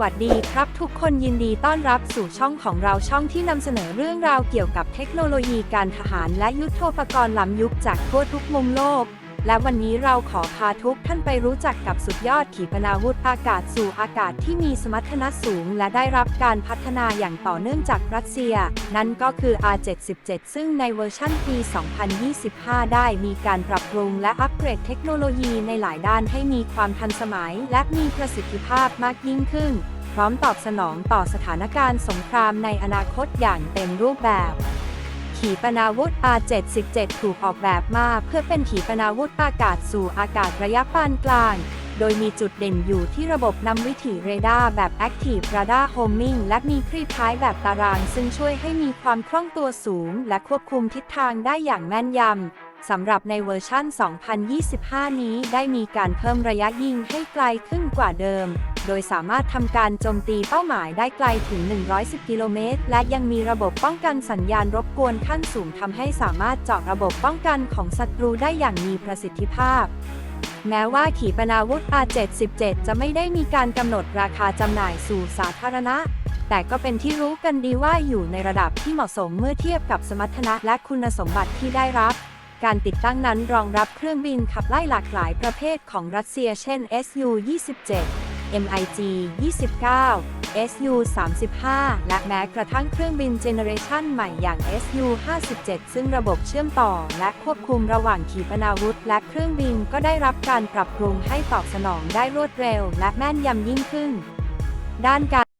วัสดีครับ ทุกคนยินดีต้อนรับสู่ช่องของเราช่องที่นำเสนอเรื่องราวเกี่ยวกับเทคโนโลยีการทหารและยุทโธปกรณ์ล้ำยุคจากทั่วทุกมุมโลก และวันนี้เราขอพาทุกท่านไปรู้จักกับสุดยอดขีปนาวุธอากาศสู่อากาศที่มีสมรรถนะสูง และได้รับการพัฒนาอย่างต่อเนื่องจากรัสเซีย นั่นก็คือ R77 ซึ่งในเวอร์ชั่นปี 2025 ได้มีการปรับปรุงและอัปเกรดเทคโนโลยีในหลายด้านให้มีความทันสมัย และมีประสิทธิภาพมากยิ่งขึ้น พร้อมตอบสนองต่อสถานการณ์สงครามในอนาคตอย่างเต็มรูปแบบ ขีปนาวุธ R77 ถูกออกแบบมาเพื่อเป็นขีปนาวุธอากาศสู่อากาศระยะปานกลาง โดยมีจุดเด่นอยู่ที่ระบบนำวิถีเรดาร์แบบ Active Radar Homing และมีคลี่ท้ายแบบตาราง ซึ่งช่วยให้มีความคล่องตัวสูง และควบคุมทิศทางได้อย่างแม่นยำ สำหรับในเวอร์ชั่น 2025 นี้ได้มีการเพิ่มระยะยิงให้ไกลขึ้นกว่าเดิม โดยสามารถทำการโจมตีเป้าหมายได้ไกลถึง 110 กิโลเมตร และยังมีระบบป้องกันสัญญาณรบกวนขั้นสูงทำให้สามารถเจาะระบบป้องกันของศัตรูได้อย่างมีประสิทธิภาพ แม้ว่าขีปนาวุธ R77 จะไม่ได้มีการกำหนดราคาจำหน่ายสู่สาธารณะแต่ก็เป็นที่รู้กันดีว่าอยู่ในระดับที่เหมาะสมเมื่อเทียบกับสมรรถนะและคุณสมบัติที่ได้รับ การติดตั้งนั้นรองรับเครื่องบินขับไล่หลากหลายประเภทของรัสเซียเช่น Su-27 MiG 29 Su 35และแม้กระทั่งเครื่องบินเจเนอเรชันใหม่อย่าง Su 57ซึ่งระบบเชื่อมต่อและควบคุมระหว่างขีปนาวุธ และเครื่องบินก็ได้รับการปรับปรุงให้ตอบสนองได้รวดเร็ว และแม่นยำยิ่งขึ้น ด้านการ